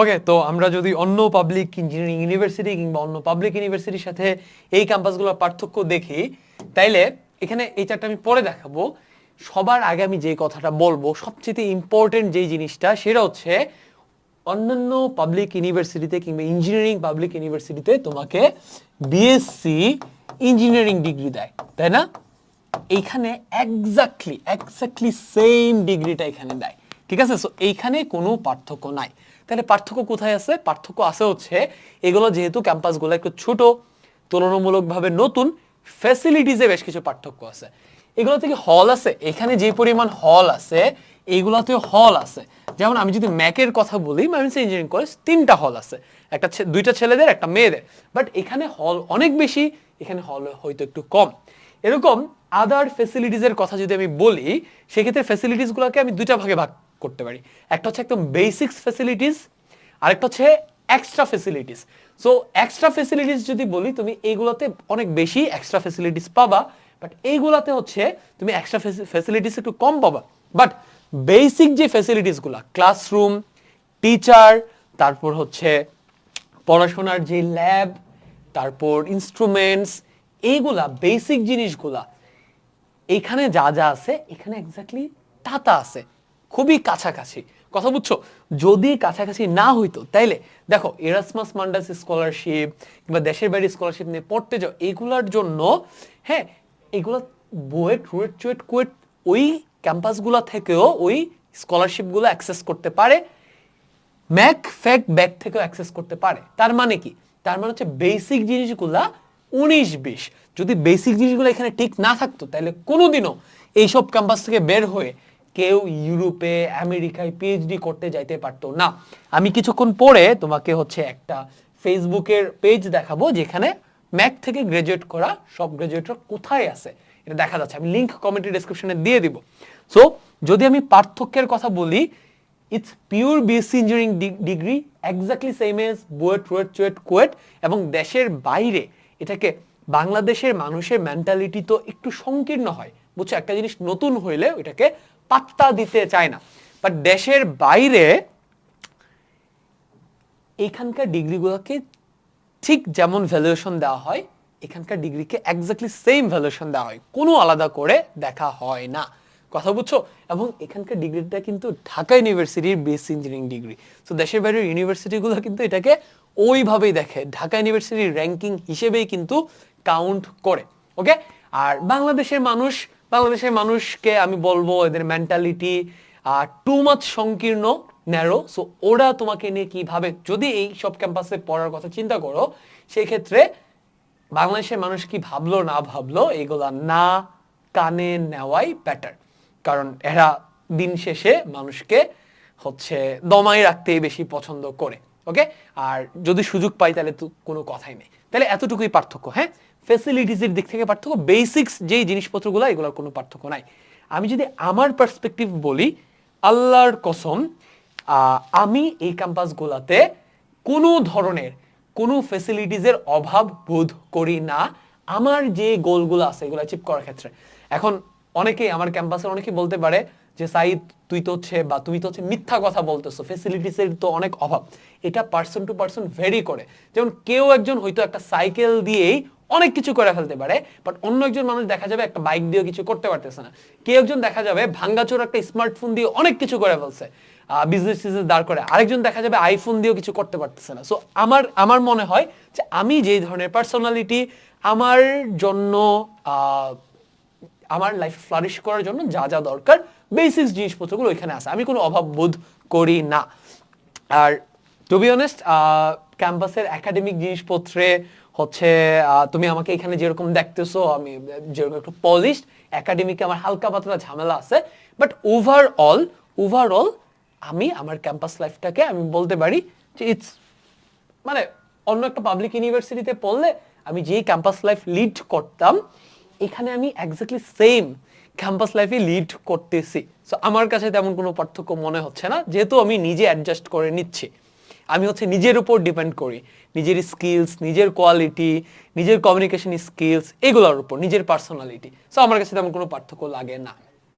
ওকে তো আমরা যদি অন্য পাবলিক ইঞ্জিনিয়ারিং ইউনিভার্সিটি কিংবা অন্য পাবলিক ইউনিভার্সিটির সাথে এই ক্যাম্পাসগুলোর পার্থক্য দেখি, তাইলে এখানে এই চারটা আমি পরে দেখাবো। সবার আগে আমি যে কথাটা বলব, সবচেয়ে ইম্পর্টেন্ট যেই জিনিসটা, সেটা হচ্ছে অন্যান্য পাবলিক ইউনিভার্সিটিতে কিংবা ইঞ্জিনিয়ারিং পাবলিক ইউনিভার্সিটিতে তোমাকে বিএসসি ইঞ্জিনিয়ারিং ডিগ্রি দেয়, তাই না? এইখানে এক্স্যাক্টলি এক্স্যাক্টলি সেম ডিগ্রিটা এখানে দেয়, ঠিক আছে? সো এইখানে কোনো পার্থক্য নাই। তাহলে পার্থক্য কোথায় আছে? পার্থক্য আছে হচ্ছে এগুলো যেহেতু ক্যাম্পাসগুলো একটু ছোট, তুলনামূলকভাবে নতুন ফ্যাসিলিটিসে বেশ কিছু পার্থক্য আছে। এগুলো থেকে হল আছে, এখানে যে পরিমাণ হল আছে এইগুলোতে হল আছে। যেমন আমি যদি ম্যাকের কথা বলি মাইন্স ইঞ্জিনিয়ারিং কলেজ তিনটা হল আছে। একটা দুইটা ছেলেদের, একটা মেয়েদের। বাট এখানে হল অনেক বেশি, এখানে হল হয়তো একটু কম। এরকম আদার ফেসিলিটিসের কথা যদি আমি বলি, সেক্ষেত্রে ফেসিলিটিসগুলোকে আমি দুইটা ভাগে ভাগ করতে পারি। একটা হচ্ছে একদম বেসিক্স ফেসিলিটিস আরেকটা হচ্ছে extra facilities so extra facilities যদি বলি, তুমি এইগুলোতে অনেক বেশি এক্সট্রা ফেসিলিটিস পাবা বাট এইগুলাতে হচ্ছে তুমি এক্সট্রা ফেসিলিটিস একটু কম পাবা। বাট বেসিক যে ফেসিলিটিসগুলো ক্লাসরুম টিচার তারপর হচ্ছে পড়াশোনার যে ল্যাব তারপর ইনস্ট্রুমেন্টস এইগুলা বেসিক জিনিসগুলা এইখানে যা যা আছে, এখানে এক্স্যাক্টলি তা তা আছে। খুবই কাছাকাছি। কথা বুঝছ? যদি কাছাকাছি না হইতো, তাইলে দেখো এরাসমাস মান্ডাস স্কলারশিপ কিংবা দেশের বাইরে স্কলারশিপ নিয়ে পড়তে যাও, এগুলার জন্য হ্যাঁ এগুলো বুয়েট রুয়েট চুয়েট কুয়েট ওই ক্যাম্পাসগুলো থেকেও ওই স্কলারশিপগুলো অ্যাক্সেস করতে পারে। ম্যাক ফ্যাক ব্যাক থেকেও অ্যাক্সেস করতে পারে। তার মানে কি? তার মানে হচ্ছে বেসিক জিনিসগুলা উনিশ বিশ। যদি বেসিক জিনিসগুলো এখানে ঠিক না থাকতো তাহলে কোনোদিনও এইসব ক্যাম্পাস থেকে বের হয়ে কেউ ইউরোপে, আমেরিকায় পিএইচডি করতে যাইতে পারতো না। আমি কিছুক্ষণ পরে তোমাকে হচ্ছে একটা ফেসবুকের পেজ দেখাবো, যেখানে ম্যাক থেকে গ্রাজুয়েট করা সব গ্রাজুয়েটরা কোথায় আছে? এটা দেখা যাচ্ছে। আমি লিংক কমেন্ট ডিসক্রিপশনে দিয়ে দিব। সো যদি আমি পার্থক্যের কথা বলি it's pure BSc engineering degree exactly same as BUET RUET CUET KUET এবং দেশের বাইরে এটাকে বাংলাদেশের মানুষের মেন্টালিটি তো একটু সংকীর্ণ হয়। বুঝছ? একটা জিনিস নতুন হইলে ওইটাকে পাত্তা দিতে চায় না। বাট দেশের বাইরে এইখানকার ডিগ্রিগুলোকে ঠিক যেমন ভ্যালুয়েশন দেওয়া হয়, এখানকার ডিগ্রিকে এক্স্যাক্টলি সেম ভ্যালুয়েশন দেওয়া হয়। কোনো আলাদা করে দেখা হয় না। কথা বুঝছ? এবং এখানকার ডিগ্রিটা কিন্তু ঢাকা ইউনিভার্সিটির বেস ইঞ্জিনিয়ারিং ডিগ্রি তো দেশের বাইরের ইউনিভার্সিটিগুলো কিন্তু এটাকে ওইভাবেই দেখে। ঢাকা ইউনিভার্সিটির র্যাঙ্কিং হিসেবেই কিন্তু কাউন্ট করে। ওকে আর বাংলাদেশের মানুষ বাংলাদেশের মানুষকে আমি বলব এদের মেন্টালিটি টু মাচ সংকীর্ণ ন্যারো সো ওরা তোমাকে নিয়ে কি ভাবে যদি এই সব ক্যাম্পাসে পড়ার কথা চিন্তা করো সেই ক্ষেত্রে বাংলাদেশের মানুষ কি ভাবলো, না ভাবলো, এগুলা না কানে নেওয়াই বেটার কারণ এরা দিন শেষে মানুষকে হচ্ছে দমাই রাখতেই বেশি পছন্দ করে। ওকে আর যদি সুযোগ পাই তাহলে তো কোনো কথাই নেই। তাহলে এতটুকুই পার্থক্য হ্যাঁ? ফেসিলিটিসের দিক থেকে পার্থক্য বেসিক্স যেই জিনিসপত্রগুলো, এগুলোর কোনো পার্থক্য নাই। আমি যদি আমার পার্সপেক্টিভ বলি, আল্লাহর কসম আমি এই ক্যাম্পাসগুলোতে কোনো ধরনের কোনো ফেসিলিটিসের অভাব বোধ করি না আমার যে গোলগুলো আছে, এগুলো অ্যাচিভ করার ক্ষেত্রে। এখন অনেকেই, আমার ক্যাম্পাসে অনেকেই বলতে পারে যে সাইদ, তুই তো হচ্ছে বা তুমি তো হচ্ছে মিথ্যা কথা বলতেছো ফেসিলিটিসের তো অনেক অভাব। এটা পার্সন টু পার্সন ভেরি করে। যেমন কেউ একজন হয়তো একটা সাইকেল দিয়েই অনেক কিছু করে ফেলতে পারে বাট অন্য একজন মানুষ দেখা যাবে একটা বাইক দিয়েও কিছু করতে পারতেছে না। কেউ একজন দেখা যাবে ভাঙ্গাচোর একটা স্মার্টফোন দিয়ে অনেক কিছু করে ফেলছে বিজনেস টিজনেস দাঁড় করে। আরেকজন দেখা যাবে আইফোন দিয়েও কিছু করতে পারতেছে না। সো আমার আমার মনে হয় যে আমি যেই ধরনের পার্সোনালিটি আমার জন্য আমার লাইফ ফ্লারিশ করার জন্য যা যা দরকার বেসিক জিনিসপত্রগুলো ওইখানে আছে। আমি কোনো অভাব বোধ করি না। আর টু বি অনেস্ট ক্যাম্পাসের একাডেমিক জিনিসপত্রে হচ্ছে তুমি আমাকে এখানে যেরকম দেখতেছো, আমি যেরকম একটু পলিশড একাডেমিকে আমার হালকা পাতলা ঝামেলা আছে। বাট ওভারঅল ওভারঅল আমি আমার ক্যাম্পাস লাইফটাকে আমি বলতে পারি যে ইটস মানে অন্য একটা পাবলিক ইউনিভার্সিটিতে পড়লে আমি যেই ক্যাম্পাস লাইফ লিড করতাম এখানে আমি একজাক্টলি সেম ক্যাম্পাস লাইফে লিড করতেছি। সো আমার কাছে তেমন কোনো পার্থক্য মনে হচ্ছে না। যেহেতু আমি নিজে অ্যাডজাস্ট করে নিচ্ছি। আমি হচ্ছে নিজের উপর ডিপেন্ড করি। নিজের স্কিলস নিজের কোয়ালিটি নিজের কমিউনিকেশন স্কিলস এগুলোর উপর, নিজের পার্সোনালিটি সো আমার কাছে তেমন কোনো পার্থক্য লাগে না।